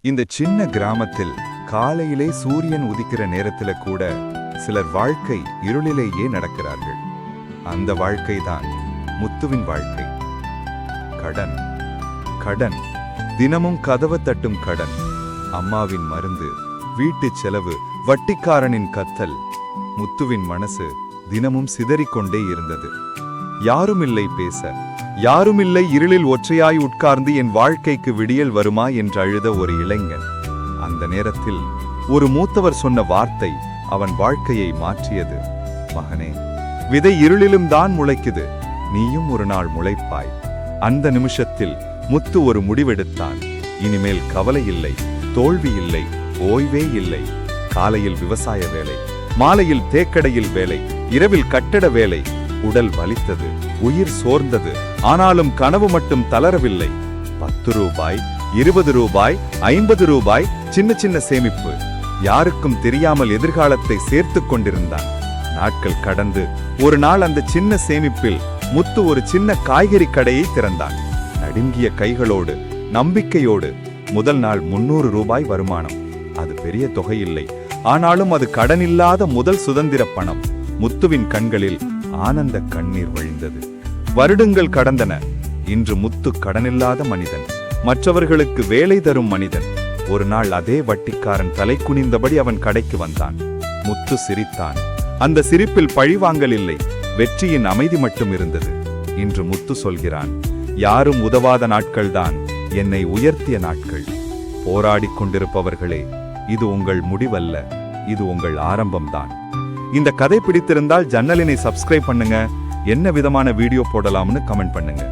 இந்த சின்ன கிராமத்தில் காலையிலே சூரியன் உதிக்கிற நேரத்துல கூட சிலர் வாழ்க்கை இருளிலேயே நடக்கிறார்கள். அந்த வாழ்க்கைதான் முத்துவின் வாழ்க்கை. கடன் கடன். தினமும் கதவு தட்டும் கடன். அம்மாவின் மருந்து வீட்டு செலவு வட்டிக்காரனின் கத்தல். முத்துவின் மனசு தினமும் சிதறிக்கொண்டே இருந்தது. யாரும் இல்லை பேச. யாருமில்லை இருளில் ஒற்றையாய் உட்கார்ந்து என் வாழ்க்கைக்கு விடியல் வருமா என்று அழுத ஒரு இளைஞன். அந்த நேரத்தில் ஒரு மூத்தவர் சொன்ன வார்த்தை அவன் வாழ்க்கையை மாற்றியது. மகனே விதை இருளிலும் தான் முளைக்குது. நீயும் ஒரு நாள் முளைப்பாய். அந்த நிமிஷத்தில் முத்து ஒரு முடிவெடுத்தான். இனிமேல் கவலை இல்லை தோல்வி இல்லை ஓய்வே இல்லை. காலையில் விவசாய வேலை மாலையில் தேக்கடையில் வேலை இரவில் கட்டட வேலை உடல் வலித்தது. உயிர் சோர்ந்தது. ஆனாலும் கனவு மட்டும் தளரவில்லை. பத்து ரூபாய் இருபது ரூபாய் ஐம்பது ரூபாய் சின்ன சின்ன சேமிப்பு. யாருக்கும் தெரியாமல் எதிர்காலத்தை சேர்த்து கொண்டிருந்தான். நாட்கள் கடந்து ஒரு நாள் அந்த சின்ன சேமிப்பில் முத்து ஒரு சின்ன காய்கறி கடையை திறந்தான். நடுங்கிய கைகளோடு நம்பிக்கையோடு முதல் நாள் முன்னூறு ரூபாய் வருமானம். அது பெரிய தொகையில்லை. ஆனாலும் அது கடனில்லாத முதல் சுதந்திர பணம். முத்துவின் கண்களில் ஆனந்த கண்ணீர் வழிந்தது. வருடங்கள் கடந்தன. இன்று முத்து கடனில்லாத மனிதன். மற்றவர்களுக்கு வேலை தரும் மனிதன். ஒரு நாள் அதே வட்டிக்காரன் தலை குனிந்தபடி அவன் கடைக்கு வந்தான். முத்து சிரித்தான். அந்த சிரிப்பில் பழிவாங்கல் இல்லை. வெற்றியின் அமைதி மட்டும் இருந்தது. இன்று முத்து சொல்கிறான் யாரும் உதவாத நாட்கள்தான் என்னை உயர்த்திய நாட்கள். போராடிக் கொண்டிருப்பவர்களே இது உங்கள் முடிவல்ல. இது உங்கள் ஆரம்பம்தான். இந்த கதை பிடித்திருந்தால் ஜன்னலினை சப்ஸ்கிரைப் பண்ணுங்க. என்ன விதமான வீடியோ போடலாம்னு கமெண்ட் பண்ணுங்க.